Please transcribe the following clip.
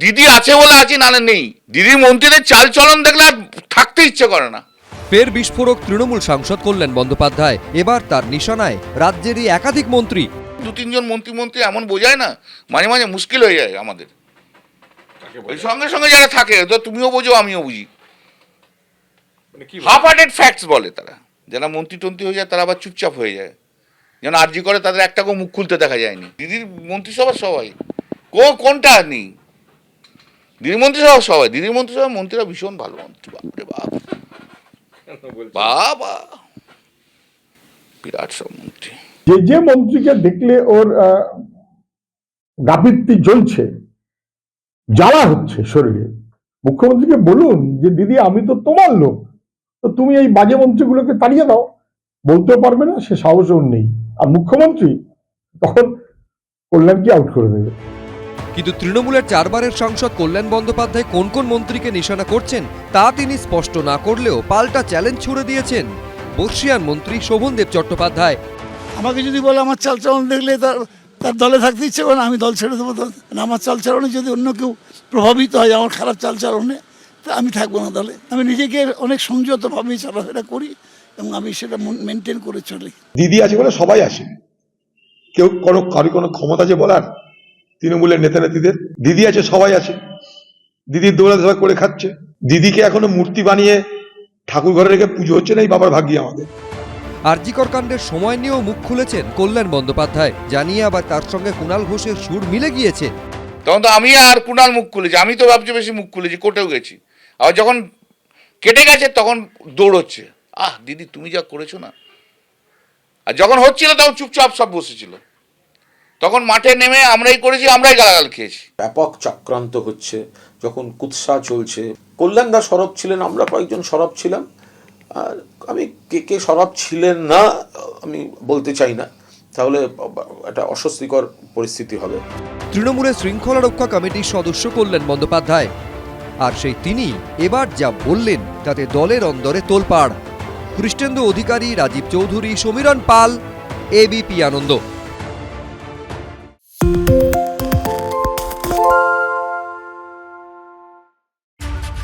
দিদি আছে বলে আছি নালে নেই। দিদির মন্ত্রীদের চাল চলন দেখলে আর থাকতে ইচ্ছে করে না। ফের বিস্ফোরক তৃণমূল সাংসদ কল্যাণ বন্দ্যোপাধ্যায়। এবার তার নিশানায় রাজ্যেরই একাধিক মন্ত্রী। দু তিনজন মন্ত্রী মন্ত্রী এমন বোঝায় না মাঝে মাঝে মুশকিল হয়ে যায় আমাদের। ওই সঙ্গে সঙ্গে যারা থাকে তো তুমিও বোঝো আমিও বুঝি। মানে হাফ হার্টেড ফ্যাক্টস বলে তারা। যারা মন্ত্রী টন্ত্রী হয়ে যায় তারা আবার চুপচাপ হয়ে যায়। যেন আর্জি করে তাদের একটাকেও মুখ খুলতে দেখা যায়নি। দিদির মন্ত্রিসভা সবাই। কো কোনটা নেই? দিদির মন্ত্রিসভা সবাই দিদির মন্ত্রিসভা মন্ত্রীরা ভীষণ ভালো মন্ত্রী বাপরে বাপ। বাবা বিরাট সব মন্ত্রী। যে যে মন্ত্রীকে দেখলে ওর আহ, গাফিত্তি জ্বলছে জ্বালা হচ্ছে শরীরে মুখ্যমন্ত্রীকে বলুন যে দিদি আমি তো তোমার লোক তো তুমি এই বাজে মন্ত্রীগুলোকে তাড়িয়ে দাও। বলতেও পারবে না সে সাহস ওর নেই। আর মুখ্যমন্ত্রী তখন কল্যাণকে আউট করে দেবে। কিন্তু তৃণমূলের চারবারের সাংসদ কল্যাণ বন্দ্যোপাধ্যায় কোন কোন মন্ত্রীকে নিশানা করছেন তা তিনি স্পষ্ট না করলেও পাল্টা চ্যালেঞ্জ ছুড়ে দিয়েছেন। বর্ষিয়ান মন্ত্রী শোভনদেব চট্টোপাধ্যায়। আমাকে যদি বলে আমার চালচলন দেখলে তার তার দলে থাকতে ইচ্ছে করে আমি দল ছেড়ে দেবো আমার চালচলনে যদি অন্য কেউ প্রভাবিত হয় আমার খারাপ চালচলনে তা আমি থাকব না দলে। আমি নিজেকে অনেক সংযতভাবে চলাফেরা করি এবং আমি সেটা মেনটেন করে চলি। দিদি আছে বলে সবাই আসে কেউ কোনো কারও কোনো ক্ষমতা আছে বলার? তৃণমূলের নেতা নেত্রীদের দিদি আছে সবাই আছে। দিদির দৌড়াতে সবাই করে খাচ্ছে। দিদিকে এখনও মূর্তি বানিয়ে ঠাকুর ঘরে রেখে পুজো হচ্ছে না এই বাবার ভাগ্যি আমাদের। আরজিকর কাণ্ডের সময় নিয়েও মুখ খুলেছেন কল্যাণ বন্দ্যোপাধ্যায়। জানিয়ে আবার তার সঙ্গে কুণাল ঘোষের সুর মিলে গিয়েছে। তখন তো আমি আর কুণাল মুখ খুলেছি আমি তো ভাবছি বেশি মুখ খুলেছি কোর্টেও গেছি। আর যখন কেটে গেছে তখন দৌড়চ্ছে। আহ দিদি তুমি যা করেছ না। আর যখন হচ্ছিল তখন চুপচাপ সব বসেছিল। তখন মাঠে নেমে আমরাই করেছি আমরাই গালাগাল খেয়েছি। ব্যাপক চক্রান্ত হচ্ছে যখন কুৎসা চলছে। কল্যাণদা সরব ছিলেন আমরা কয়েকজন সরব ছিলাম। আর আমি কে কে সরব ছিলেন না আমি বলতে চাই না। তাহলে একটা অস্বস্তিকর পরিস্থিতি হবে। তৃণমূলের শৃঙ্খলা রক্ষা কমিটির সদস্য কল্যাণ বন্দ্যোপাধ্যায়। আর সেই তিনি এবার যা বললেন তাতে দলের অন্দরে তোলপাড়। কৃষ্ণেন্দু অধিকারী রাজীব চৌধুরী সমীরণ পাল এবিপি আনন্দ।